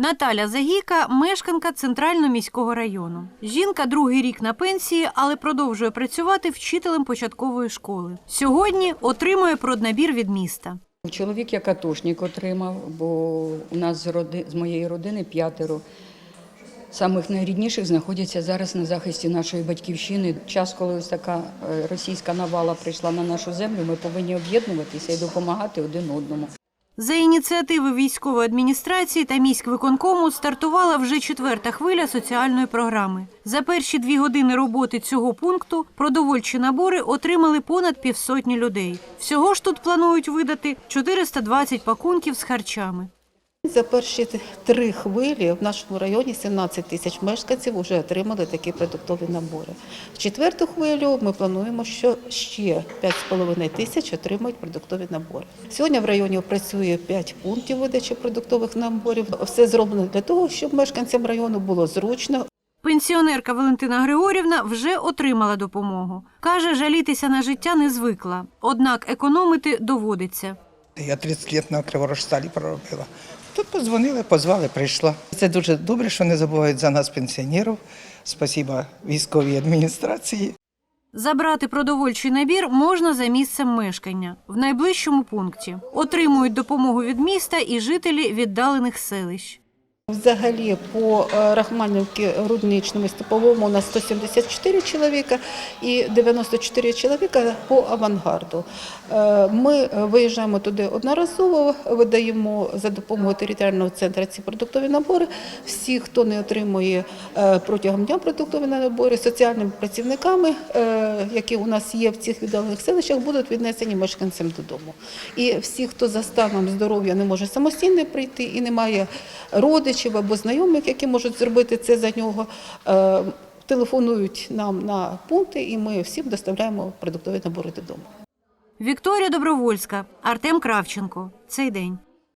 Наталя Загійка мешканка центрального міського району. Жінка другий рік на пенсії, але продовжує працювати вчителем початкової школи. Сьогодні отримує проднабір від міста. Чоловік як атошник отримав, бо у нас з, роди, з моєї родини п'ятеро самих найрідніших знаходяться зараз на захисті нашої батьківщини. Час, коли ось така е, російська навала прийшла на нашу землю, ми повинні об'єднуватися і допомагати один одному. За ініціативи військової адміністрації та міськвиконкому стартувала вже четверта хвиля соціальної програми. За перші дві години роботи цього пункту продовольчі набори отримали понад півсотні людей. Всього ж тут планують видати 420 пакунків з харчами. За перші три хвилі в нашому районі 17 тисяч мешканців вже отримали такі продуктові набори. В четверту хвилю ми плануємо, що ще 5,5 тисяч отримають продуктові набори. Сьогодні в районі працює 5 пунктів видачі продуктових наборів. Все зроблено для того, щоб мешканцям району було зручно, Пенсіонерка Валентина Григорівна вже отримала допомогу. Каже, жалітися на життя не звикла, однак економити доводиться. Я 30 років на Криворожсталі проробила. Тут подзвонили, позвали, прийшла. Це дуже добре, що не забувають за нас пенсіонерів. Спасіба військовій адміністрації. Забрати продовольчий набір можна за місцем мешкання в найближчому пункті. Отримують допомогу від міста і жителі віддалених селищ. Взагалі по е, Рахманівці, Рудничному, Степовому у нас 174 чоловіка і 94 чоловіка по авангарду. Е, Ми виїжджаємо туди одноразово, видаємо за допомогою територіального центру ці продуктові набори. Всі, хто не отримує е, протягом дня продуктові набори, соціальними працівниками, які у нас є в цих віддалених селищах, будуть віднесені мешканцям додому. І всі, хто за станом здоров'я не може самостійно прийти і не має родичів або знайомих, які можуть зробити це за нього. е, Телефонують нам на пункти, і ми всім доставляємо продуктові набори додому. Вікторія Добровольська, Артем Кравченко. Цей день.